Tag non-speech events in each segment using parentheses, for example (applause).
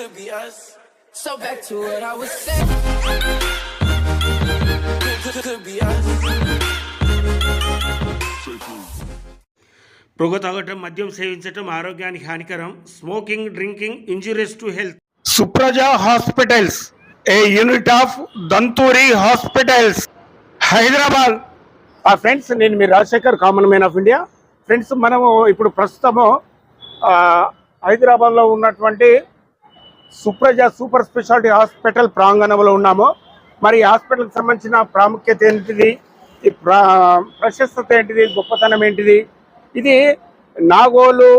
could be us. So back to what I was saying. Could, could, could be us. పొగ తాగటం మద్యం సేవించటం ఆరోగ్యానికి హానికరం smoking drinking injurious to health Supraja hospitals a unit of Danturi hospitals Hyderabad ఆ friends నేను మీ Rajasekhar common man of India friends మనము ఇప్పుడు ప్రస్తుతము హైదరాబాద్లో ఉన్నటువంటి సుప్రజ సూపర్ స్పెషాలిటీ హాస్పిటల్ ప్రాంగణంలో ఉన్నాము. మరి హాస్పిటల్కి సంబంధించిన ప్రాముఖ్యత ఏంటిది? ప్రా ప్రశస్తత ఏంటిది? గొప్పతనం ఏంటిది? ఇది నాగోలు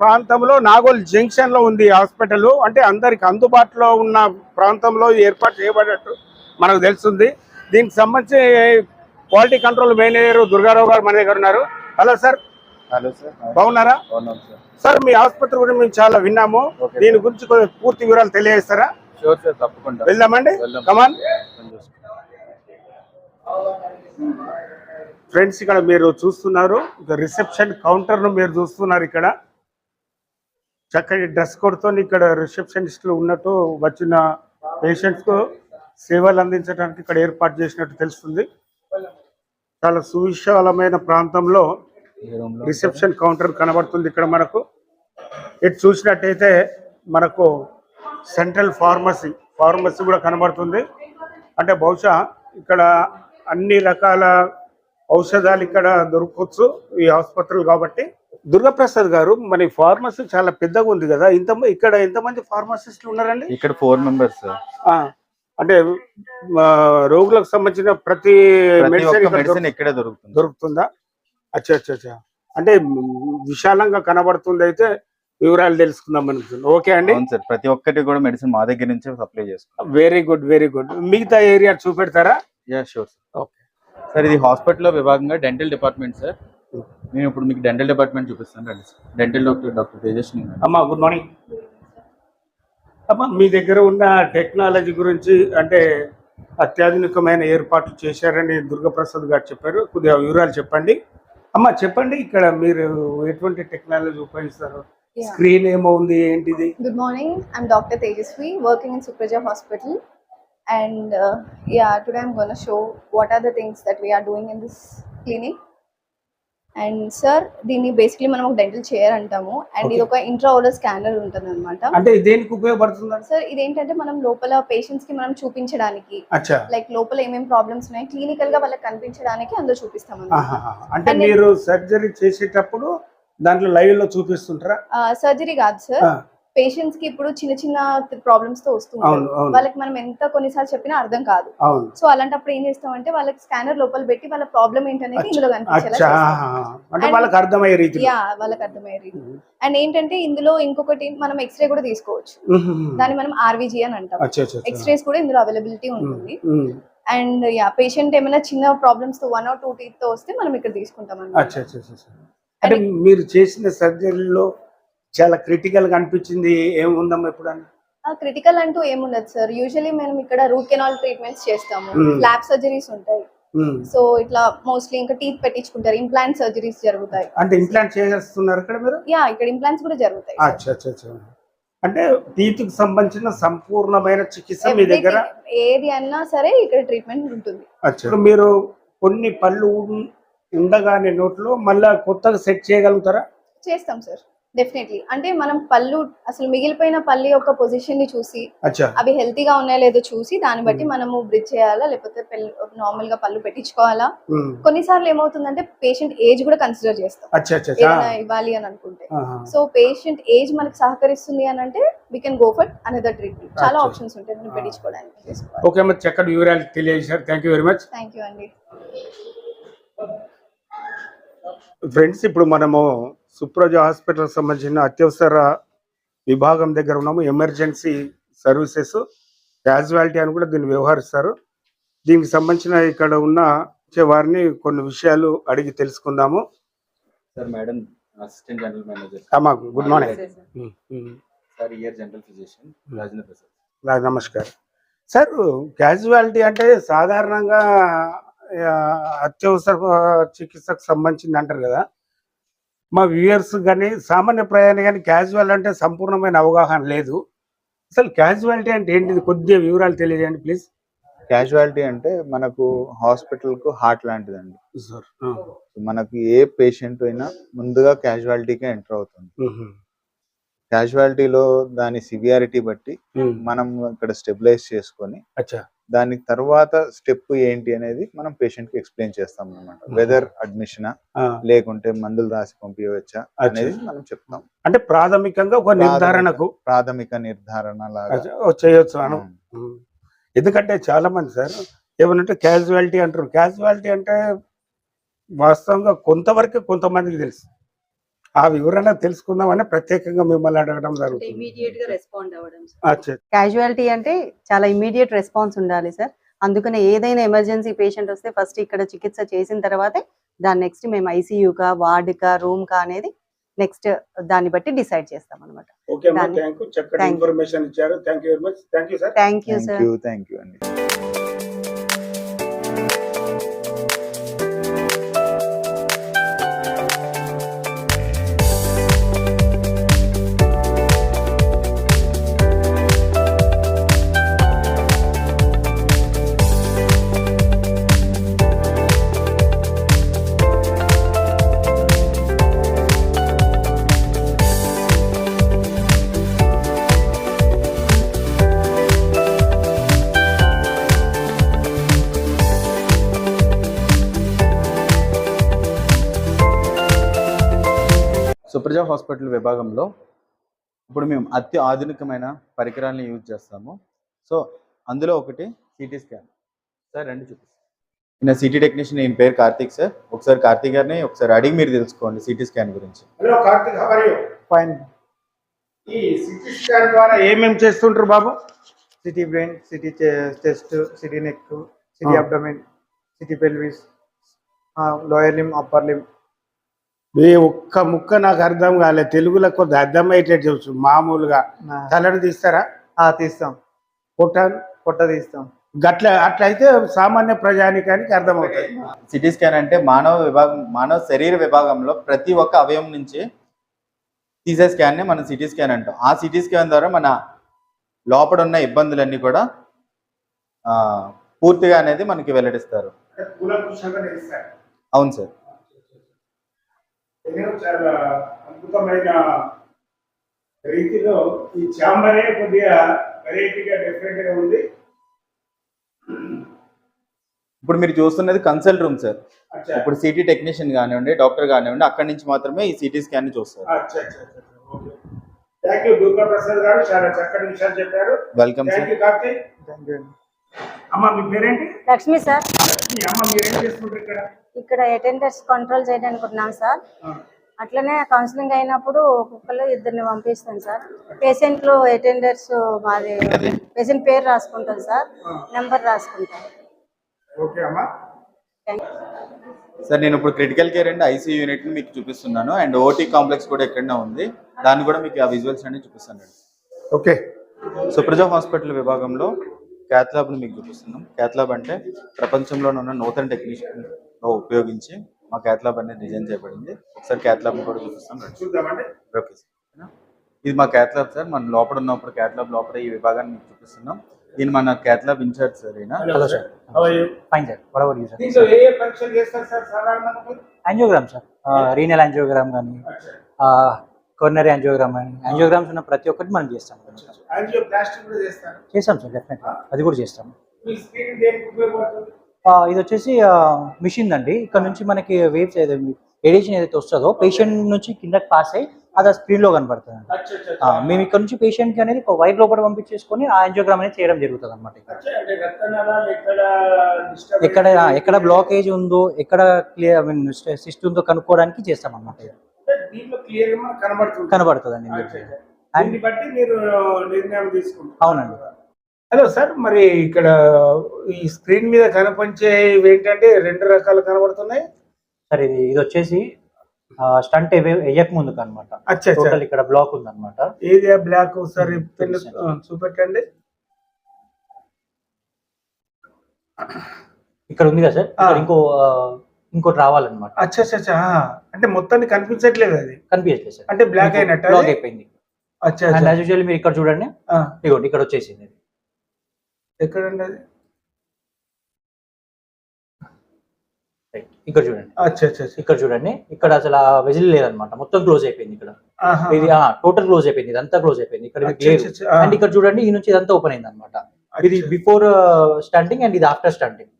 ప్రాంతంలో నాగోల్ జంక్షన్లో ఉంది హాస్పిటల్. అంటే అందరికి అందుబాటులో ఉన్న ప్రాంతంలో ఏర్పాటు చేయబడినట్టు మనకు తెలుస్తుంది. దీనికి సంబంధించి క్వాలిటీ కంట్రోల్ మేనేజర్ దుర్గారావు గారు మన దగ్గర ఉన్నారు. Hello sir. Hello sir. బాగున్నారా? బాగున్నాం సార్. మీ ఆసుపత్రి గురించి మేము చాలా విన్నాము. దీని గురించి కొంచెం పూర్తి వివరాలు తెలియజేస్తారా? షూర్ సార్ తప్పకుండా. వెళ్దామండి. వెళ్దాం. కమాన్. ఫ్రెండ్స్ ఇక్కడ మీరు చూస్తున్నారు. రిసెప్షన్ కౌంటర్ను మీరు చూస్తున్నారు ఇక్కడ. చక్కటి డ్రెస్ కోడ్తో ఇక్కడ రిసెప్షనిస్టులు ఉన్నట్టు వచ్చిన పేషెంట్స్కు సేవలు అందించడానికి ఇక్కడ ఏర్పాటు చేసినట్టు తెలుస్తుంది. చాలా సువిశాలమైన ప్రాంతంలో రిసెప్షన్ కౌంటర్ కనబడుతుంది ఇక్కడ మనకు. ఇటు చూసినట్టయితే మనకు సెంట్రల్ ఫార్మసీ ఫార్మసీ కూడా కనబడుతుంది. అంటే బహుశా ఇక్కడ అన్ని రకాల ఔషధాలు ఇక్కడ దొరకవచ్చు ఈ ఆసుపత్రులు కాబట్టి. దుర్గాప్రసాద్ గారు మన ఫార్మసీ చాలా పెద్దగా ఉంది కదా. ఇంత ఇక్కడ ఎంతమంది ఫార్మసిస్టులు ఉన్నారండి? ఇక్కడ ఫోర్ మెంబర్స్ అంటే రోగులకు సంబంధించిన ప్రతి మెడిసిన్ ఇక్కడ మెడిసిన్ ఇక్కడే దొరుకుతుంది. దొరుకుతుందా? అచ్చా అచ్చా అచ్చా అంటే విశాలంగా కనబడుతుంది అయితే వివరాలు తెలుసుకుందాం అనుకుంటుంది ఓకే అండి? అవును సార్ ప్రతి ఒక్కటి కూడా మెడిసిన్ మా దగ్గర నుంచే సప్లై చేసుకుంటాం. వెరీ గుడ్ వెరీ గుడ్ మిగతా area చూపెడతారా? Yeah sure sir okay. Sir ఇది హాస్పిటల్లో విభాగంగా డెంటల్ డిపార్ట్మెంట్ సార్. నేను ఇప్పుడు మీకు డెంటల్ డిపార్ట్మెంట్ చూపిస్తాను రండి sir. Dental doctor doctor Tejaswi madam. అమ్మా గుడ్ మార్నింగ్ అమ్మా మీ దగ్గర ఉన్న టెక్నాలజీ గురించి అంటే అత్యాధునికమైన ఏర్పాట్లు చేశారని దుర్గాప్రసాద్ గారు చెప్పారు. కొద్దిగా వివరాలు చెప్పండి. అమ్మా చెప్పండి ఇక్కడ మీరు ఎటువంటి టెక్నాలజీ ఉపయోగిస్తారు? స్క్రీన్ ఏమో ఉంది ఏంటిది good morning I'm doctor Tejaswi working in Supraja hospital and yeah today I'm gonna show what are the things that we're doing in this clinic and sir దీన్ని బేసిక్లీ మనం ఒక డెంటల్ చైర్ అంటాము. And ఇది. ఒక ఇంట్రాఓలర్ scanner ఉంటుంది అనమాట అంటే దేనికి ఉపయోగపడుతుందండి? సార్ ఇదేంటంటే మనం లోపల పేషెంట్స్కి మనం చూపించడానికి లైక్ లోపల ఏమేమి ప్రాబ్లమ్స్ ఉన్నాయి క్లినికల్గా వాళ్ళకి కనిపించడానికి అందులో చూపిస్తాం. అంటే మీరు సర్జరీ చేసేటప్పుడు దాంట్లో లైవ్లో చూపిస్తుంటారా? సర్జరీ కాదు సార్. పేషెంట్స్కి ఇప్పుడు చిన్న చిన్న ప్రాబ్లమ్స్తో వస్తుంటారు వాళ్ళకి మనం ఎంత కొన్నిసార్లు చెప్పినా అర్థం కాదు. సో అలాంటప్పుడు ఏం చేస్తామంటే వాళ్ళకి స్కానర్ లోపల పెట్టి వాళ్ళ ప్రాబ్లం ఏంటనేది ఇందులో కనిపించేలా చేస్తాం. అంటే వాళ్ళకి అర్థమయ్యే రీతి యా వాళ్ళకి అర్థమయ్యేది అండ్ ఏంటంటే ఇందులో ఇంకొకటి మనం ఎక్స్రే కూడా తీసుకోవచ్చు. దాన్ని మనం ఆర్వీజీ అని అంటాం. ఎక్స్రేస్ కూడా ఇందులో అవైలబిలిటీ ఉంటుంది. అండ్ యా పేషెంట్ ఏమైనా చిన్న ప్రాబ్లమ్స్తో వన్ ఆర్ టూ టీత్తో వస్తే మనం ఇక్కడ తీసుకుంటాం. అంటే మీరు చేసిన సర్జరీలో చాలా క్రిటికల్గా అనిపించింది. ఏముందమ్మా ఎప్పుడన్నా క్రిటికల్ అంటూ ఏముండదు సార్. యూజువల్లీ మనం ఇక్కడ రూట్ కెనాల్ ట్రీట్మెంట్స్ చేస్తాము. Hmm. ల్యాబ్ సర్జరీస్ ఉంటాయి. సో ఇట్లా మోస్ట్లీ ఇంకా టీత్ పెట్టించుకుంటారు. ఇంప్లాంట్ సర్జరీస్ జరుగుతాయి. అంటే ఇంప్లాంట్ చేస్తున్నారు ఇక్కడ మీరు? యా ఇక్కడ ఇంప్లాంట్స్ కూడా జరుగుతాయి అచ్చా అచ్చా అచ్చా. అంటే టీత్కు సంబంధించిన సంపూర్ణమైన చికిత్స మీ దగ్గర? ఏది అన్నా సరే ఇక్కడ ట్రీట్మెంట్ ఉంటుంది. మీరు కొన్ని పళ్ళు ఉండగానే నోట్లో మళ్ళా కొత్తగా సెట్ చేయగలుగుతారా? చేస్తాం సార్ డెఫినెట్లీ అంటే మనం పళ్ళు అసలు మిగిలిపోయిన పళ్ళు యొక్క పొజిషన్ని చూసి అవి హెల్తీగా ఉన్నాయో లేదో చూసి దాన్ని బట్టి మనము బ్రిడ్జ్ చేయాలా లేకపోతే నార్మల్గా పళ్ళు పెట్టించుకోవాలా? ఉమ్. కొన్నిసార్లు ఏమవుతుందంటే పేషెంట్ ఏజ్ కూడా కన్సిడర్ చేస్తాం. ఏదైనా ఇవ్వాలి అని అనుకుంటే. సో పేషెంట్ ఏజ్ మనకి సహకరిస్తుంది అని అంటే we can go for another treatment చాలా. ఆప్షన్స్ ఉంటాయి మనం పెట్టించుకోవడానికి చేసుకోవాలి. ఓకే మరి చక్కటి వివరాలు తెలియజేశారు. Thank you very much thank you అండి. ఫ్రెండ్స్ ఇప్పుడు మనము సుప్రజ హాస్పిటల్ సంబంధించిన అత్యవసర విభాగం దగ్గర ఉన్నాము ఎమర్జెన్సీ సర్వీసెస్ క్యాజువాలిటీ అని కూడా దీన్ని వ్యవహరిస్తారు. దీనికి సంబంధించిన ఇక్కడ ఉన్న వారిని కొన్ని విషయాలు అడిగి తెలుసుకుందాము. Sir madam assistant general manager అమ్మా గుడ్ మార్నింగ్. సార్ ఇయర్ జనరల్ ఫిజిషియన్ రాజేంద్ర ప్రసాద్ రాజ్ నమస్కారం. సార్ క్యాజువాలిటీ అంటే సాధారణంగా అత్యవసర చికిత్సకు సంబంధించింది అంటారు కదా. మా వ్యూయర్స్ కానీ సామాన్య ప్రయాణి కానీ క్యాజువల్ అంటే సంపూర్ణమైన అవగాహన లేదు. అసలు క్యాజువాలిటీ అంటే ఏంటిది? కొద్దిగా వివరాలు తెలియజేయండి ప్లీజ్ క్యాజువాలిటీ అంటే మనకు హాస్పిటల్కు హార్ట్ లాంటిదండి. సార్ మనకు ఏ పేషెంట్ అయినా ముందుగా క్యాజువాలిటీకే ఎంటర్ అవుతుంది. క్యాజువాలిటీలో దాని సివియారిటీ బట్టి మనం ఇక్కడ స్టెబిలైజ్ చేసుకొని అచ్చా. దాని తర్వాత స్టెప్ ఏంటి అనేది మనం పేషెంట్కి ఎక్స్ప్లెయిన్ చేస్తాం అనమాట వెదర్ అడ్మిషన్ లేకుంటే మందులు రాసి పంపించవచ్చా అనేది మనం చెప్తాం. అంటే ప్రాథమికంగా ఒక నిర్ధారణకు. ప్రాథమిక నిర్ధారణ లాగా. చేయొచ్చు. ఉమ్. ఎందుకంటే చాలా మంది సార్ ఏమనంటే క్యాజువాలిటీ అంటారు. క్యాజువాలిటీ అంటే వాస్తవంగా కొంతవరకు కొంతమందికి తెలుసు. ఆ వివరణ తెలుసుకుందామని ప్రత్యేకంగా మిమ్మల్ని అడగడం జరుగుతుంది. ఇమీడియట్గా రెస్పాండ్ అవ్వడం సార్. అచ్చా క్యాజువాలిటీ అంటే చాలా ఇమీడియట్ రెస్పాన్స్ ఉండాలి సార్. అందుకనే ఏదైనా ఎమర్జెన్సీ పేషెంట్ వస్తే ఫస్ట్ ఇక్కడ చికిత్స చేసిన తర్వాతే దాని నెక్స్ట్ మేము ఐసీయూకా వార్డుకా రూమ్కా అనేది నెక్స్ట్ దాన్ని బట్టి డిసైడ్ చేస్తాం అనమాట థ్యాంక్ యూ చక్కటి Thank you. Information Supraja hospital విభాగంలో ఇప్పుడు మేము అతి ఆధునికమైన పరికరాలను యూజ్ చేస్తాము. సో అందులో ఒకటి సిటీ స్కాన్ సార్ రండి చూపిస్తాను. ఈయన సిటీ టెక్నీషియన్ ఈయన పేరు కార్తీక్ సార్. ఒకసారి కార్తీక్ గారిని ఒకసారి అడిగి మీరు తెలుసుకోండి సిటీ స్కాన్ గురించి. హలో కార్తిక్ ఫైన్ ఈ సిటీ స్కాన్ ద్వారా ఏమేమి చేస్తుంటారు బాబు? CT brain CT chest CT neck CT. Abdomen CT pelvis lower limb upper limb ఈ ఒక్క ముక్క నాకు అర్థం కాలేదు తెలుగులో కొద్ది అర్థమయ్యేటట్టు చెప్పు మామూలుగా. తలను తీస్తారా? తీస్తాం. పొట్ట? పొట్ట తీస్తాం. గట్ల అట్లయితే సామాన్య ప్రజానికానికి అర్థమవుతుంది సిటీ స్కాన్ అంటే మానవ విభాగం మానవ శరీర విభాగంలో ప్రతి ఒక్క అవయవం నుంచి తీసే స్కాన్ని మనం సిటీ స్కాన్ అంటాం. ఆ సిటీ స్కాన్ ద్వారా మన లోపల ఉన్న ఇబ్బందులన్నీ కూడా ఆ, పూర్తిగా అనేది మనకి వెల్లడిస్తారు. అవును సార్. చాలా అద్భుతమైన రీతిలో ఈ చాంబరే కొద్దిగా వెరైటీగా డిఫరెంట్గా ఉంది. ఇప్పుడు మీరు చూస్తున్నది కన్సల్ట్ రూమ్ సార్ అచ్చా. ఇప్పుడు సిటీ టెక్నీషియన్ కానివ్వండి డాక్టర్ కానివ్వండి అక్కడి నుంచి మాత్రమే ఈ సిటీ స్కాన్ని చూస్తారు. అచ్చా అచ్చా అచ్చా. Okay. Thank you Durga Prasad గారు. చాలా చక్కటి విషయాలు చెప్పారు. Welcome thank sir you Karthik అమ్మ మీ పేరేంటి? లక్ష్మి సార్ మీ అమ్మ మీరేం చేస్తుంటారు ఇక్కడ? ఇక్కడ అటెండర్స్ కంట్రోల్ చేయడానికి ఉన్నాం సార్ అట్లనే కౌన్సిలింగ్ అయినప్పుడు ఒక్కొక్కరు ఇద్దరిని పంపిస్తాం సార్. పేషెంట్లు అటెండర్స్ మాది పేషెంట్ పేరు రాసుకుంటాం సార్. నెంబర్ రాసుకుంటాం. ఓకే అమ్మా. థ్యాంక్ సార్ నేను ఇప్పుడు క్రిటికల్ కేర్ అండ్ ఐసీ యూనిట్ని మీకు చూపిస్తున్నాను. అండ్ ఓటీ కాంప్లెక్స్ కూడా ఎక్కడనే ఉంది. దాన్ని కూడా మీకు ఆ విజువల్స్ అన్ని చూపిస్తాను ఓకే. సుప్రజ హాస్పిటల్ విభాగంలో క్యాత్ ల్యాబ్ని మీకు చూపిస్తున్నాం. క్యాత్ ల్యాబ్ అంటే ప్రపంచంలో ఉన్న నూతన టెక్నీషియన్ లో ఉపయోగించి మా క్యాత్ ల్యాబ్ అనేది డిజైన్ చేయబడింది. ఒకసారి క్యాత్ ల్యాబ్ కూడా చూపిస్తాం రండి. చూద్దామండి. Okay sir. ఇది మా క్యాత్ ల్యాబ్ సార్. మన లోపల ఉన్నప్పుడు క్యాత్ ల్యాబ్ లోపల ఈ విభాగాన్ని మీకు చూపిస్తున్నాం. దీని మన క్యాత్ ల్యాబ్ ఇన్ఛార్జ్ సార్ ఈయన. Hello sir? Fine sir whatever user దీంట్లో ఏ ఏ పరీక్షలు చేస్తారు సార్ సాధారణంగా? మీరు? యాంజియోగ్రామ్ సార్ రీనల్ యాంజియోగ్రామ్ కానీ కొర్నరీ యాంజియోగ్రామ్ కానీ యాంజియోగ్రామ్స్ ఉన్న ప్రతి ఒక్కటి మనం చేస్తాం. చేస్తాం సార్ డెఫినెట్గా అది కూడా చేస్తాం. ఇది వచ్చేసి మిషన్ అండి. ఇక్కడ నుంచి మనకి వేవ్స్ ఏదైతే రేడియేషన్ ఏదైతే వస్తుందో పేషెంట్ నుంచి కిందకి పాస్ అయ్యి అది ఆ స్క్రీన్లో కనబడుతుంది. అండి. మేము ఇక్కడ నుంచి పేషెంట్కి అనేది ఒక వైర్ లోపల పంపించేసుకొని ఆ యాంజియోగ్రామ్ అనేది చేయడం జరుగుతుంది అనమాట ఎక్కడ ఎక్కడ బ్లాకేజ్ ఉందో ఎక్కడ క్లియర్ ఐ మీన్ సిస్ట్ ఉందో కనుక్కోవడానికి చేస్తాం అనమాట కనబడుతుంది. తీసుకుంటారు. అవునండి. హలో సార్ మరి ఇక్కడ ఈ స్క్రీన్ మీద కనిపించే ఏంటంటే రెండు రకాలు కనబడుతున్నాయి? సరే ఇది ఇది వచ్చేసి స్టంట్ వేయక ముందుకు అనమాట టోటల్ ఇక్కడ బ్లాక్ ఉంది అనమాట ఏది బ్లాక్. ఆ, చూపెట్టండి. ఇక్కడ ఉంది కదా సార్. ఇంకో ఇంకోటి రావాలన్నమాట. అచ్చా అచ్చా. అంటే మొత్తానికి కనిపించట్లేదు అది. కనిపించలేదు సార్. అంటే బ్లాక్ అయినట్టు బ్లాక్ అయిపోయింది. అచ్చా యూజువల్ మీరు ఇక్కడ చూడండి. ఇగోండి ఇక్కడ వచ్చేసింది. ఎక్కడండి అది? ఇక్కడ చూడండి. అచ్చా అచ్చా. ఇక్కడ చూడండి. ఇక్కడ అసలు ఆ వెజిల్ లేదనమాట మొత్తం క్లోజ్ అయిపోయింది ఇక్కడ. ఇది టోటల్ క్లోజ్ అయిపోయింది. ఇదంతా క్లోజ్ అయిపోయింది. ఇక్కడ లేదు. అండ్ ఇక్కడ చూడండి ఈ నుంచి ఇదంతా ఓపెన్ అయింది అనమాట ఇది. బిఫోర్ స్టంటింగ్ అండ్ ఇది ఆఫ్టర్ స్టంటింగ్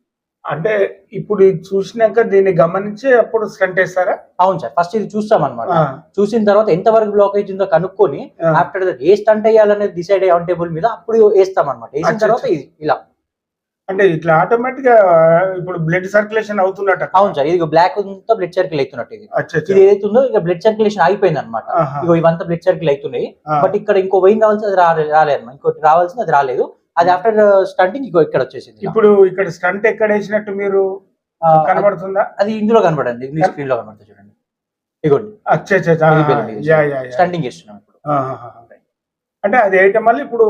అంటే ఇప్పుడు చూసినాక దీన్ని గమనించి అప్పుడు స్టంట్ వేస్తారా అవును సార్ ఫస్ట్ ఇది చూస్తాం అనమాట చూసిన తర్వాత ఎంత వరకు బ్లాక్ అవుతుందో కనుక్కొని. ఆఫ్టర్ దట్ ఏ స్టంట్ వేయాలనేది డిసైడ్ అయ్యే టేబుల్ మీద అప్పుడు వేస్తాం అనమాట వేసిన తర్వాత ఇలా. అంటే ఇట్లా ఆటోమేటిక్గా ఇప్పుడు బ్లడ్ సర్క్యులేషన్ అవుతున్నట్ట. అవును సార్ ఇది బ్లాక్ అంతా బ్లడ్ సర్కిల్ అవుతున్నట్టు ఇది. ఇది ఏదైతుందో ఇక బ్లడ్ సర్క్యులేషన్ అయిపోయింది అనమాట. ఇగో ఇవంతా బ్లడ్ సర్కిల్ అవుతున్నాయి బట్ ఇక్కడ ఇంకో వెయిన్ రావాల్సి అది రాలే- రాలేదు. ఇంకోటి రావాల్సింది అది రాలేదు. అది ఆఫ్టర్ స్టంటింగ్ ఇంకో ఇక్కడ వచ్చేసింది. ఇప్పుడు ఇక్కడ స్టంట్ ఎక్కడ వేసినట్టు మీరు కనబడుతుందా అది ఇందులో కనబడండి మీ స్క్రీన్లో కనబడుతుంది చూడండి ఇగోండి. స్టంటింగ్ చేస్తున్నాం ఇప్పుడు. అంటే అది వేయటం వల్ల ఇప్పుడు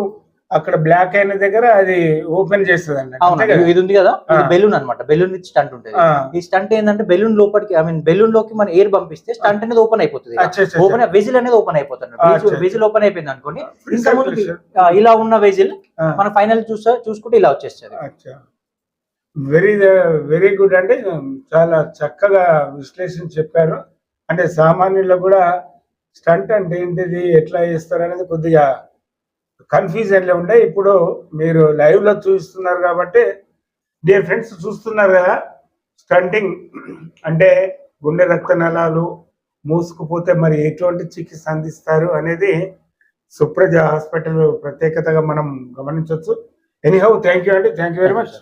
అక్కడ బ్లాక్ అయిన దగ్గర అది ఓపెన్ చేస్తుంది అన్నట్టు అవును? ఇది ఉంది కదా. బెలూన్ అన్నమాట. బెలూన్ స్టంట్ ఉంటుంది. ఈ స్టంట్ ఏంటంటే బెలూన్ లోపలికి ఐ మీన్ బెలూన్లోకి మన ఎయిర్ పంపిస్తే స్టంట్ అనేది ఓపెన్ అయిపోతుంది ఓపెన్ వెజిల్ అనేది ఓపెన్ అయిపోతుంది. వెజిల్ ఓపెన్ అయిపోయింది అనుకోండి. ఇంత ముందు. ఇలా ఉన్న వెజిల్. మన ఫైనల్ చూసా చూసుకుంటే ఇలా వచ్చేస్తుంది. వెరీ వెరీ గుడ్ అంటే చాలా చక్కగా విశ్లేషణ చెప్పారు. అంటే సామాన్యులకు కూడా స్టంట్ అంటే ఏంటిది ఎట్లా చేస్తారు అనేది కొద్దిగా కన్ఫ్యూజన్లో ఉండే. ఇప్పుడు మీరు లైవ్లో చూస్తున్నారు కాబట్టి డియర్ ఫ్రెండ్స్ చూస్తున్నారు కదా? స్టంటింగ్. అంటే గుండె రక్తనాళాలు మూసుకుపోతే మరి ఎటువంటి చికిత్స అందిస్తారు? అనేది సుప్రజ హాస్పిటల్ ప్రత్యేకతగా మనం గమనించవచ్చు ఎనీహౌ థ్యాంక్ యూ అండి. Thank you very much.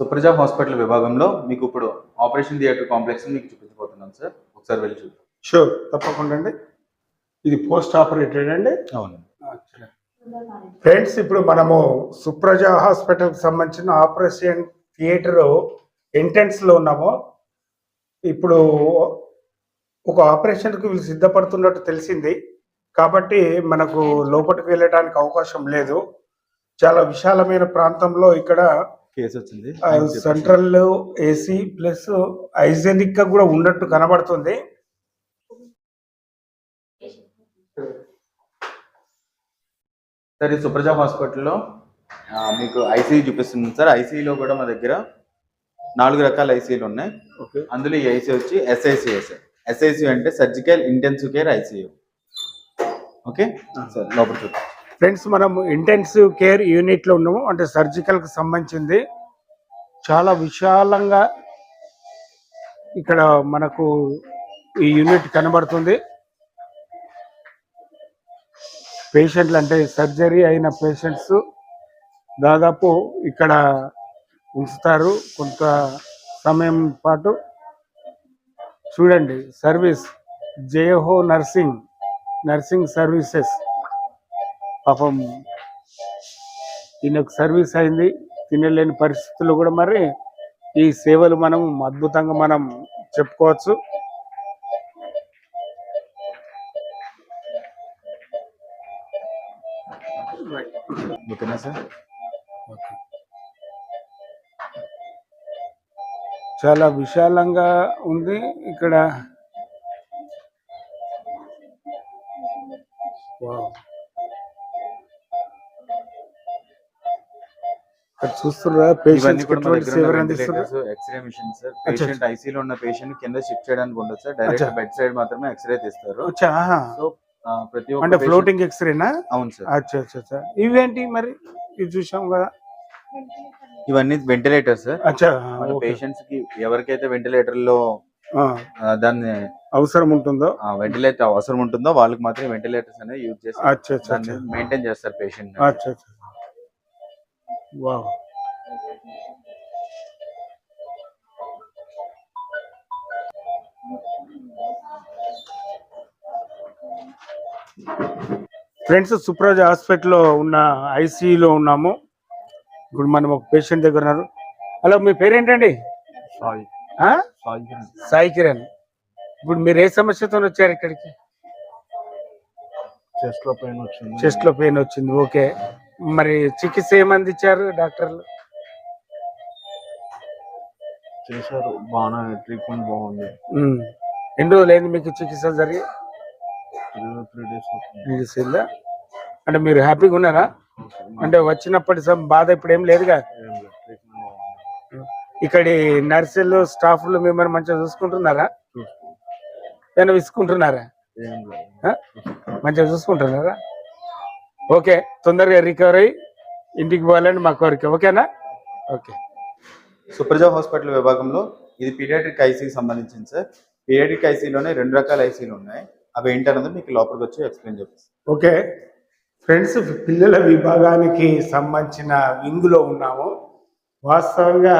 Supraja hospital విభాగంలో మీకు ఇప్పుడు ఆపరేషన్ థియేటర్ కాంప్లెక్స్ మీకు చూపించబోతున్నాం సార్. ఒకసారి వెళ్ళి చూద్దాం. షూర్. తప్పకుండా అండి. ఇది పోస్ట్ ఆపరేటెడ్ అండి. అవును ఫ్రెండ్స్ ఇప్పుడు మనము సుప్రజ హాస్పిటల్కి సంబంధించిన ఆపరేషన్ థియేటర్ ఎంట్రన్స్లో ఉన్నాము. ఇప్పుడు ఒక ఆపరేషన్కి వీళ్ళు సిద్ధపడుతున్నట్టు తెలిసింది. కాబట్టి మనకు లోపలికి వెళ్ళడానికి అవకాశం లేదు. చాలా విశాలమైన ప్రాంతంలో ఇక్కడ కేసు వచ్చింది సెంట్రల్ ఏసీ ప్లస్ ఐజెనిక్గా కూడా ఉన్నట్టు కనబడుతుంది. సార్ ఈ సుప్రజ హాస్పిటల్లో మీకు ఐసీయూ చూపిస్తుంది సార్. ఐసీయూలో కూడా మా దగ్గర నాలుగు రకాల ఐసీయూలు ఉన్నాయి. ఓకే. అందులో ఈ ఐసీ వచ్చి ఎస్ఐసియూ సార్. ఎస్ఐసియూ అంటే surgical intensive care ICU okay? Sir లోపల చూద్దాం. ఫ్రెండ్స్ మనం ఇంటెన్సివ్ కేర్ యూనిట్లో ఉన్నాము. అంటే సర్జికల్కి సంబంధించింది. చాలా విశాలంగా ఇక్కడ మనకు ఈ యూనిట్ కనబడుతుంది. పేషెంట్లు అంటే సర్జరీ అయిన పేషెంట్స్ దాదాపు ఇక్కడ ఉంచుతారు. కొంత సమయం పాటు చూడండి సర్వీస్ జయహో నర్సింగ్ నర్సింగ్ సర్వీసెస్. పాపం ఈయనకు సర్వీస్ అయింది తినలేని పరిస్థితులు కూడా మరి ఈ సేవలు మనం అద్భుతంగా మనం చెప్పుకోవచ్చు. ఓకేనా సార్? చాలా విశాలంగా ఉంది ఇక్కడ. వావ్. ఇక్కడ చూస్తున్నా ఇవన్నీ పేషెంట్స్ కూడా మా ఎటువంటి దగ్గర సేవలు ఉన్న అందిస్తున్నారు ventilators, X-ray machine sir patient ఐసీలో ఉన్న పేషెంట్ కింద షిఫ్ట్ చేయడానికి ఉండదు సార్ డైరెక్ట్. బెడ్ సైడ్ మాత్రమే ఎక్స్రే తీస్తారు. సో ప్రతి ఒక్క అంటే patient- ఫ్లోటింగ్ ఎక్స్రేనా అవును సార్. అచ్చా అచ్చా అచ్చా. ఇవేంటి మరి? ఇవి చూసాం కదా. ఇవన్నీ వెంటిలేటర్ సార్. అచ్చా మన ఓకే. పేషెంట్స్కి ఎవరికైతే వెంటిలేటర్లో ఆ, ఆ, దాన్ని అవసరం ఉంటుందో? వెంటిలేటర్ అవసరం ఉంటుందో వాళ్ళకి మాత్రం వెంటిలేటర్స్ అనేది యూజ్ చేసి అచ్చా అచ్చా దాన్ని అచ్చా. మెయింటైన్ చేస్తారు పేషెంట్ అచ్చా అచ్చా. వావ్. ఫ్రెండ్స్ సుప్రజ హాస్పిటల్లో ఉన్న ఐసీయూలో ఉన్నాము. ఇప్పుడు మనం ఒక పేషెంట్ దగ్గర ఉన్నారు. హలో మీ పేరేంటండి? సాయి. కిరణ్. ఇప్పుడు మీరు ఏ సమస్యతో వచ్చారు ఇక్కడికి? చెస్ట్లో పెయిన్ వచ్చింది. చెస్ట్లో పెయిన్ వచ్చింది. ఓకే. మరి చికిత్స ఏమంది ఇచ్చారు డాక్టర్లు? చేశారు. బాగానే ట్రీట్మెంట్ బాగుంది. ఎన్ని రోజులు అయింది మీకు చికిత్స జరిగి? అంటే మీరు హ్యాపీగా ఉన్నారా? అంటే వచ్చినప్పటి బాధ ఇప్పుడు ఏం లేదుగా? ఇక్కడి నర్సులు స్టాఫ్లు మిమ్మల్ని మంచిగా చూసుకుంటున్నారా? ఏమైనా విసుకుంటున్నారా? మంచిగా చూసుకుంటున్నారా? ఓకే తొందరగా రికవర్ అయ్యి ఇంటికి పోవాలని మా కోరిక. ఓకేనా? ఓకే. సుప్రజ హాస్పిటల్ విభాగంలో ఇది పీడియాట్రిక్ ఐసీకి సంబంధించింది సార్. పీడియాట్రిక్ ఐసీలోనే రెండు రకాల ఐసీలు ఉన్నాయి. అవి ఏంటన్నది మీకు లోపలికి వచ్చి ఎక్స్ప్లెయిన్ చేస్తాను ఓకే. ఫ్రెండ్స్ పిల్లల విభాగానికి సంబంధించిన వింగులో ఉన్నాము. వాస్తవంగా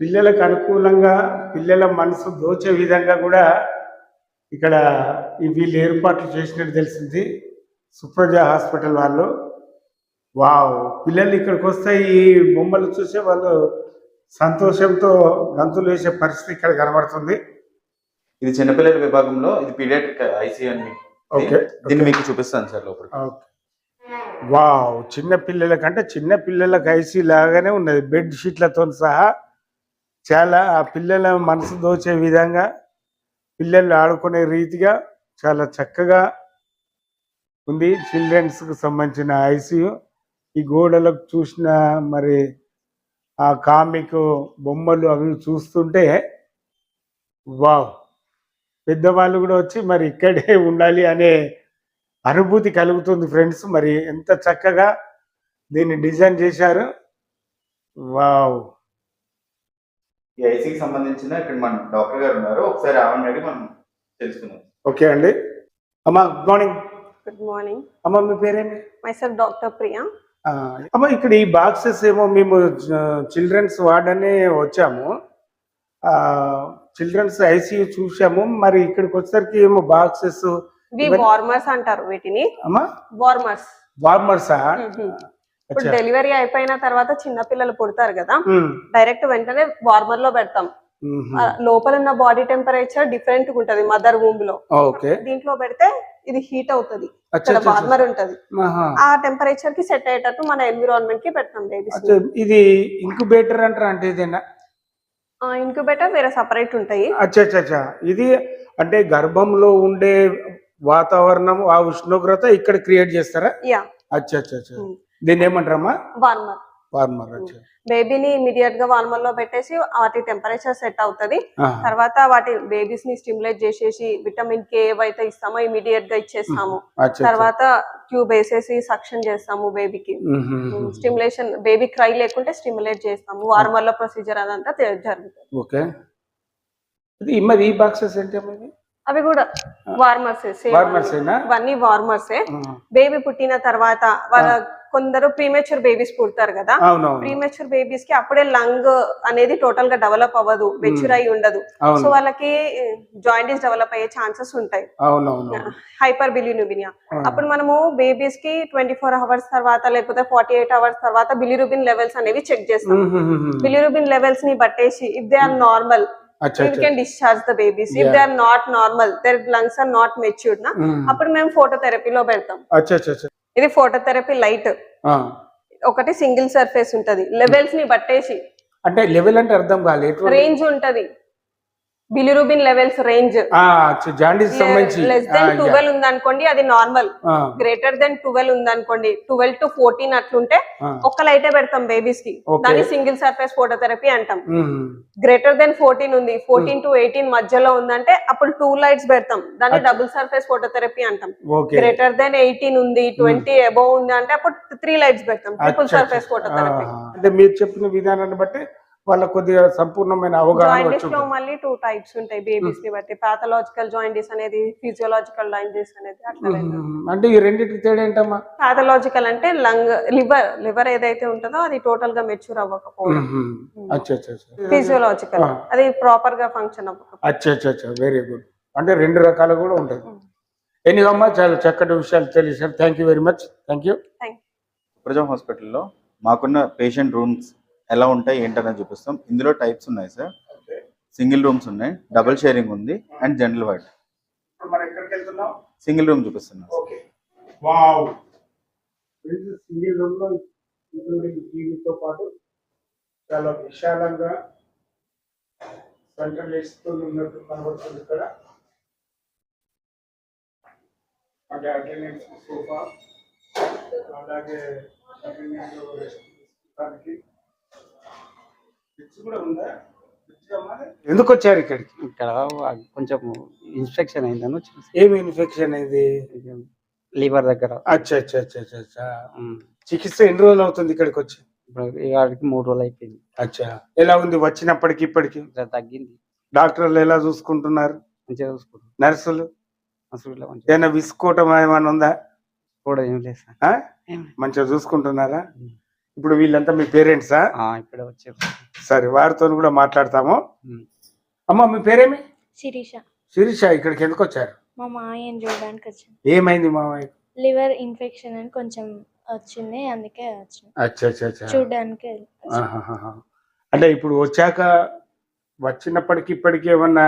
పిల్లలకు అనుకూలంగా పిల్లల మనసు దోచే విధంగా కూడా ఇక్కడ వీళ్ళు ఏర్పాట్లు చేసినట్టు తెలిసింది. సుప్రజ హాస్పిటల్ వాళ్ళు. వావ్! పిల్లలు ఇక్కడికి వస్తే ఈ బొమ్మలు చూసే వాళ్ళు సంతోషంతో గంతులు వేసే పరిస్థితి ఇక్కడ కనబడుతుంది. ఇది చిన్నపిల్లల విభాగంలో ఇది పీడియాట్రిక్ ఐసీ అని మీకు దీన్ని మీకు చూపిస్తాను సార్ లోపలికి. ఓకే. వావ్ చిన్న పిల్లల కంటే చిన్న పిల్లలకు ఐసీ లాగానే ఉన్నది. బెడ్ షీట్లతో సహా చాలా ఆ పిల్లల మనసు దోచే విధంగా పిల్లలు ఆడుకునే రీతిగా చాలా చక్కగా ఉంది. చిల్డ్రన్స్కు సంబంధించిన ఐసీయూ ఈ గోడలకు చూసిన మరి ఆ కామిక్ బొమ్మలు అవి చూస్తుంటే వావ్ పెద్దవాళ్ళు కూడా వచ్చి మరి ఇక్కడే (laughs) ఉండాలి అనే అనుభూతి కలుగుతుంది ఫ్రెండ్స్. మరి ఎంత చక్కగా దీన్ని డిజైన్ చేశారు. వావ్. ఈ ఐసీకి సంబంధించిన ఇక్కడ మన డాక్టర్ గారు ఉన్నారు. ఒకసారి ఆవిడ అడిగి మనం తెలుసుకుందాం. ఓకే అండి. అమ్మా గుడ్ మార్నింగ్ గుడ్ మార్నింగ్ అమ్మ మీ పేరేమి మైసెల్ఫ్ డాక్టర్ ప్రియా అమ్మ ఇక్కడ ఈ బాక్సెస్ ఏమో మేము చిల్డ్రన్స్ వార్డ్ అని వచ్చాము. చిల్డ్రన్స్ ఐసీయూ చూసాము మరి ఇక్కడికి వచ్చేసరికి ఏమో బాక్సెస్ వార్మర్స్ అంటారు వీటిని. వార్మర్స్. వార్మర్సా? ఇప్పుడు డెలివరీ అయిపోయిన తర్వాత చిన్న పిల్లలు పుడతారు కదా. డైరెక్ట్ వెంటనే వార్మర్లో పెడతాం లోపల ఉన్న బాడీ టెంపరేచర్ డిఫరెంట్ ఉంటది మదర్ వూమ్లో. ఓకే. దీంట్లో పెడితే ఇది హీట్ అవుతది. ఇక్కడ వార్మర్ ఉంటది. ఆ టెంపరేచర్కి సెట్ అయ్యేటట్టు మన ఎన్విరాన్మెంట్కి పెడతాం బేబీస్ అచ్చా, ఇది ఇంక్యుబేటర్ అంటారా అంటే ఇదేనా ఇంక్యుబేటర్ వేరే సపరేట్ ఉంటాయి. అచ్చా ఇది అంటే గర్భంలో ఉండే వాతావరణం ఆ ఉష్ణోగ్రత ఇక్కడ క్రియేట్ చేస్తారా? యా అచ్చా అచ్చా అచ్చా దీన్ని ఏమంటారమ్మా? వార్మర్ బేబీని ఇమీడియట్గా వార్మర్లో పెట్టేసి వాటి టెంపరేచర్ సెట్ అవుతది. తర్వాత వాటి బేబీస్ని స్టిమ్యులేట్ చేసేసి విటమిన్ కే ఏవైతే ఇస్తామో ఇమీడియట్గా ఇచ్చేస్తాము. తర్వాత ట్యూబ్ వేసేసి సక్షన్ చేస్తాము బేబీకి. స్టిమ్యులేషన్ బేబీ క్రై లేకుంటే స్టిమ్యులేట్ చేస్తాము. వార్మర్లో ప్రొసీజర్ అదంతా జరుగుతుంది. ఓకే. మరి ఈ బాక్సెస్ ఇవి? అవి కూడా వార్మర్స్? ఇవన్నీ వార్మర్సే. బేబీ పుట్టిన తర్వాత వాళ్ళ కొందరు ప్రీమెచ్యూర్ బేబీస్ పుడతారు కదా? ప్రీమెచ్యూర్ బేబీస్కి అప్పుడే లంగ్ అనేది టోటల్గా డెవలప్ అవ్వదు మెచ్యూర్ అయి ఉండదు. సో వాళ్ళకి జాయింటీస్ డెవలప్ అయ్యే ఛాన్సెస్ ఉంటాయి. హైపర్ బిలినుబినియా. అప్పుడు మనము బేబీస్కి ట్వంటీ ఫోర్ అవర్స్ తర్వాత లేకపోతే ఫార్టీ ఎయిట్ అవర్స్ తర్వాత బిలిరుబిన్ లెవెల్స్ అనేవి చెక్ చేస్తాం. బిలిరుబిన్ లెవెల్స్ని బట్టేసి if they are normal not normal their lungs are not matured na? Hmm. అప్పుడు మేము ఫోటోథెరపీలో పెడతాం. ఇది ఫోటోథెరపీ లైట్. ఒకటి సింగిల్ సర్ఫేస్ ఉంటది. లెవెల్స్ని బట్టేసి. అంటే లెవెల్ అంటే అర్థం కాలేదు. రేంజ్ ఉంటది. బిలిరుబిన్ లెవెల్స్ రేంజ్ జాండీస్ సంబంధించి. Less than. ట్వెల్వ్ ఉందనుకోండి అది నార్మల్ గ్రేటర్ దెన్ ట్వెల్వ్ ఉందనుకోండి ట్వెల్వ్ టు ఫోర్టీన్ అట్లుంటే. ఒక్క లైటే పెడతాం బేబీస్కి. దాన్ని సింగిల్ సర్ఫేస్ ఫోటోథెరపీ అంటాం. గ్రేటర్ దెన్ ఫోర్టీన్ ఉంది. ఫోర్టీన్ టు ఎయిటీన్ మధ్యలో ఉందంటే అప్పుడు టూ లైట్స్ పెడతాం. దాన్ని డబుల్ సర్ఫేస్ ఫోటోథెరపీ అంటాం. గ్రేటర్ దెన్ ఎయిటీన్ ఉంది ట్వంటీ అబౌవ్ ఉంది అంటే అప్పుడు త్రీ లైట్స్ పెడతాం. Triple surface. ఫోటోథెరపీ అంటే మీరు చెప్పిన విధానాన్ని బట్టి వాళ్ళ కొద్దిగా సంపూర్ణమైన అవగాహన. మళ్ళీ టూ టైప్స్ ఉంటాయి బేబీస్ని బట్టి. పాథలాజికల్ జాయింటీస్ అనేది ఫిజియోలాజికల్ జాయింటీస్ అనేది. అంటే ఈ రెండింటికి తేడా ఏంటమ్మా? పాథలాజికల్ అంటే లంగ్ లివర్ లివర్ ఏదైతే ఉంటుందో అది టోటల్గా మెచ్యూర్ అవ్వకపోవడం. ఫిజియోలాజికల్. అది ప్రాపర్గా ఫంక్షన్ అవ్వకపోవడం. అచ్చా అచ్చా అచ్చా. వెరీ గుడ్ అంటే రెండు రకాలు కూడా ఉంటుంది ఎనీవమ్మా చాలా చక్కటి విషయాలు తెలిసారు thank you very much thank you thank Supraja హాస్పిటల్లో మాకున్న పేషెంట్ రూమ్స్ ఎలా ఉంటాయి ఏంటనేది చూపిస్తాం. ఇందులో టైప్స్ ఉన్నాయి సార్ సింగిల్ రూమ్స్ ఉన్నాయి. డబుల్ షేరింగ్ ఉంది అండ్ జనరల్ వార్డ్ వెళ్తున్నాం? సింగిల్ రూమ్ చూపిస్తున్నాం సింగిల్ రూమ్లో టీవీతో పాటు చాలా విశాలంగా సెంట్రల్ ఉన్నట్టు కనబడుతుంది ఇక్కడ. అంటే అటెండెన్స్ సోఫా అలాగే అటెండెన్స్ రెస్ట్ తీసుకోవడానికి ఫ్రిడ్జ్ కూడా ఉందా ఫ్రిడ్జ్ అమ్మా? ఎందుకు వచ్చారు ఇక్కడికి? ఇక్కడ కొంచెం ఇన్ఫెక్షన్ అయిందని వచ్చేసి ఏమి ఇన్ఫెక్షన్ ఇది లివర్ దగ్గర. అచ్చా అచ్చా అచ్చా అచ్చా అచ్చా. చికిత్స ఎన్ని రోజులు అవుతుంది ఇక్కడికి వచ్చి? ఇప్పుడు వాడికి మూడు రోజులు అయిపోయింది. అచ్చా. ఎలా ఉంది? వచ్చినప్పటికి ఇప్పటికి? తగ్గింది. డాక్టర్లు ఎలా చూసుకుంటున్నారు? మంచిగా చూసుకుంటాం నర్సులు? ఏమైనా విసుకోవటం ఏమైనా ఉందా? కూడా ఏం లేదు మంచిగా చూసుకుంటున్నారా? ఇప్పుడు వీళ్ళంతా మీ పేరెంట్సా? ఆ, ఇప్పుడే వచ్చారు. సరే వారితో కూడా మాట్లాడతాము. అమ్మ మీ పేరేమి? శిరీష. శిరీష ఇక్కడికి ఎందుకు వచ్చారు? మా మామయ్యని చూడడానికి వచ్చాను. ఏమైంది మామయ్య లివర్ ఇన్ఫెక్షన్ అని కొంచెం వచ్చింది అందుకే వచ్చాను. అచ్చా అచ్చా అచ్చా. చూడడానికి. అంటే ఇప్పుడు వచ్చాక వచ్చినప్పటికి ఇప్పటికి ఏమన్నా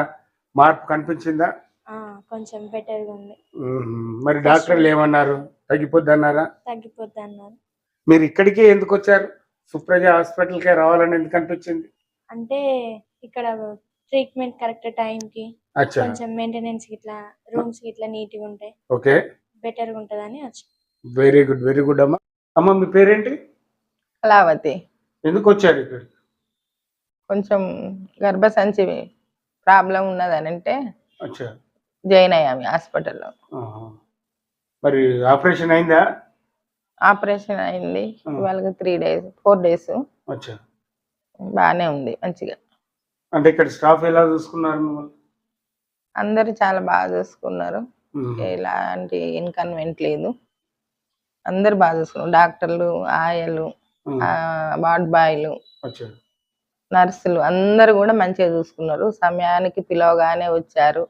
మార్పు కనిపించిందా? ఆ, కొంచెం బెటర్గా ఉంది. మరి డాక్టర్లు ఏమన్నారు? తగ్గిపోద్ది అన్నారా తగ్గిపోద్ది అన్నారు మీరు ఇక్కడికే ఎందుకు వచ్చారు సుప్రజ హాస్పిటల్కే రావాలని ఎందుకు అనిపించింది అంటే ఇక్కడ ట్రీట్మెంట్ కరెక్ట్ టైంకి అచ్చా. కొంచెం మెయింటెనెన్స్ ఇట్లా రూమ్స్ ఇట్లా నీట్గా ఉంటాయి ఓకే. బెటర్గా ఉంటుందని వచ్చాను వెరీ గుడ్ వెరీ గుడ్ అమ్మ. అమ్మ మీ పేరేంటి? కళావతి ఎందుకు వచ్చారు ఇక్కడ కొంచెం గర్భసంచి ప్రాబ్లం ఉన్నదని అంటే అచ్చా. జాయిన్ అయ్యాము హాస్పిటల్లో. ఆహా. మరి ఆపరేషన్ అయిందా? ఆపరేషన్ అయింది. ఇవాళ త్రీ డేస్ ఫోర్ డేస్ బాగానే ఉంది మంచిగా. అంటే ఇక్కడ స్టాఫ్ ఎలా చూసుకున్నారు అందరూ చాలా బాగా చూసుకున్నారు. ఎలాంటి ఇన్కన్వెంట్ లేదు. అందరు బాగా చూసుకున్నారు. డాక్టర్లు ఆయలు. వార్డ్ బాయ్లు నర్సులు అందరూ కూడా మంచిగా చూసుకున్నారు. సమయానికి పిలవగానే వచ్చారు.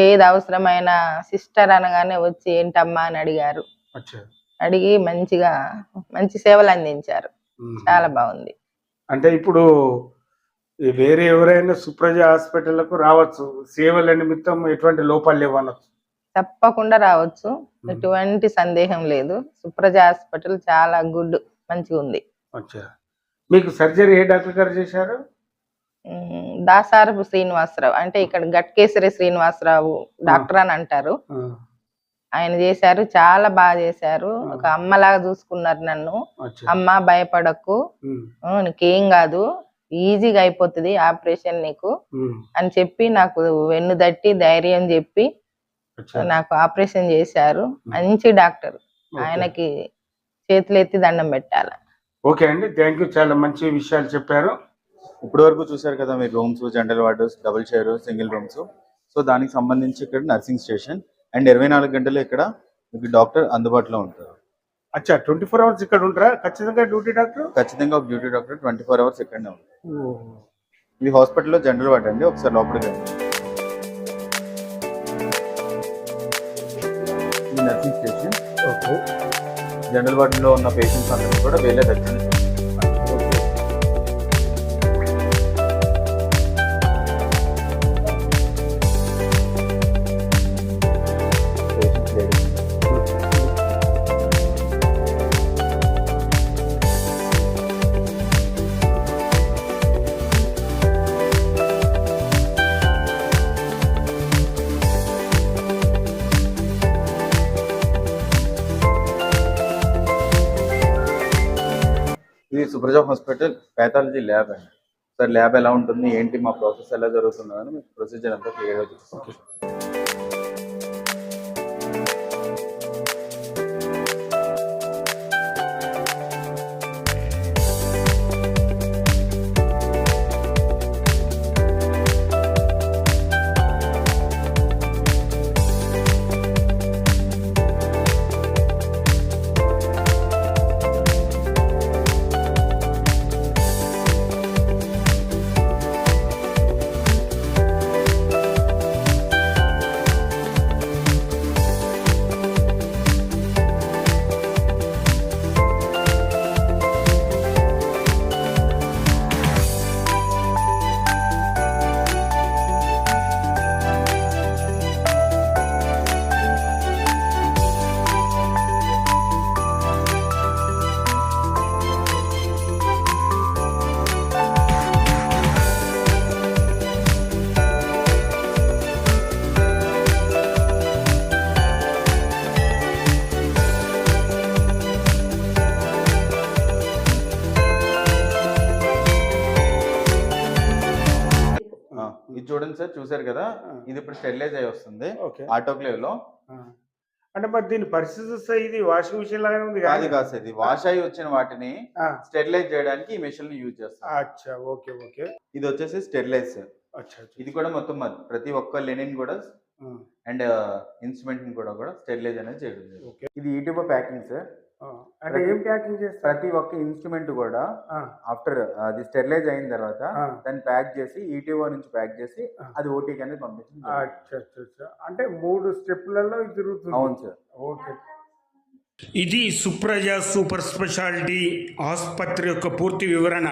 ఏది అవసరమైన సిస్టర్ అనగానే వచ్చి ఏంటమ్మా అని అడిగారు. అడిగి మంచిగా మంచి సేవలు అందించారు. చాలా బాగుంది. అంటే ఇప్పుడు వేరే ఎవరైనా సుప్రజ హాస్పిటల్కు రావచ్చు. సేవల నిమిత్తం ఎటువంటి లోపాలు లేవనొచ్చు. తప్పకుండా రావచ్చు. ఎటువంటి సందేహం లేదు. సుప్రజ హాస్పిటల్ చాలా గుడ్ మంచిగా ఉంది. మీకు సర్జరీ ఏ డాక్టర్ గారు చేశారు? దాసారపు శ్రీనివాసరావు. అంటే ఇక్కడ గట్కేసరి శ్రీనివాసరావు డాక్టర్ అని అంటారు. ఆయన చేశారు చాలా బాగా చేశారు. ఒక అమ్మలాగా చూసుకున్నారు నన్ను. అమ్మ భయపడకు. నీకేం కాదు. ఈజీగా అయిపోతుంది ఆపరేషన్ నీకు. అని చెప్పి నాకు వెన్ను తట్టి ధైర్యం చెప్పి నాకు ఆపరేషన్ చేశారు. మంచి డాక్టర్. ఆయనకి చేతులు ఎత్తి దండం పెట్టాలి. ఓకే అండి. Thank you. చాలా మంచి విషయాలు చెప్పారు. ఇప్పటి వరకు చూశారు కదా మీరు rooms general wards double chair single rooms. So దానికి సంబంధించి ఇక్కడ నర్సింగ్ స్టేషన్. అండ్ ఇరవై నాలుగు గంటలు ఇక్కడ మీకు డాక్టర్ అందుబాటులో ఉంటారు. అచ్చా ట్వంటీ ఫోర్ అవర్స్ ఇక్కడ ఉంటారా? ఖచ్చితంగా డ్యూటీ డాక్టర్? ఖచ్చితంగా ఒక duty doctor twenty four hours ఇక్కడనే ఉంటారు. ఇది హాస్పిటల్లో జనరల్ వార్డ్ అండి ఒకసారి లోపలికి రండి. Nursing station. ఓకే. జనరల్ వార్డులో ఉన్న పేషెంట్స్ అందరినీ కూడా వేరే దర్శనం సుప్రజ హాస్పిటల్ ప్యాథాలజీ ల్యాబ్ అండి. సార్ ల్యాబ్ ఎలా ఉంటుంది? ఏంటి? మా ప్రాసెస్ ఎలా జరుగుతుందో అని మీకు ప్రొసీజర్ అంతా క్లియర్గా చూస్తాం స్టెరిలైజ్ అయి వస్తుంది ఓకే ఆటోక్లేవ్లో అంటే మరి దీని పరిస్థితి ఇది వాషింగ్ మిషన్ లాగానే ఉంది కాదు కాదు ఇది వాష్ అయి వచ్చిన వాటిని. స్టెరిలైజ్ చేయడానికి ఈ మెషిన్ యూజ్ చేస్తాం అచ్చా ఓకే ఓకే ఇది వచ్చేసి స్టెరిలైజ్. ఇది కూడా మొత్తం ప్రతి ఒక్క లెనిన్ కూడా. అండ్ ఇన్స్ట్రుమెంట్ కూడా కూడా స్టెరిలైజ్ అనేది చేయడం. ఇది ఈటీబో ప్యాకింగ్ సార్. అంటే ఏం ప్యాకింగ్ చేస్తారు ప్రతి ఒక్క ఇన్స్ట్రుమెంట్ కూడా ఆ. ఆఫ్టర్ అది స్టెరిలైజ్ అయిన తర్వాత. దాన్ని ప్యాక్ చేసి ఈటీఓ నుంచి ప్యాక్ చేసి. అది ఓటీకి అనేది పంపించింది అచ్చా అచ్చా అచ్చా. అంటే మూడు స్టెప్లలో ఇది తిరుగుతుంది అవును సార్ ఓకే ఇది సుప్రజ సూపర్ స్పెషాలిటీ ఆసుపత్రి యొక్క పూర్తి వివరణ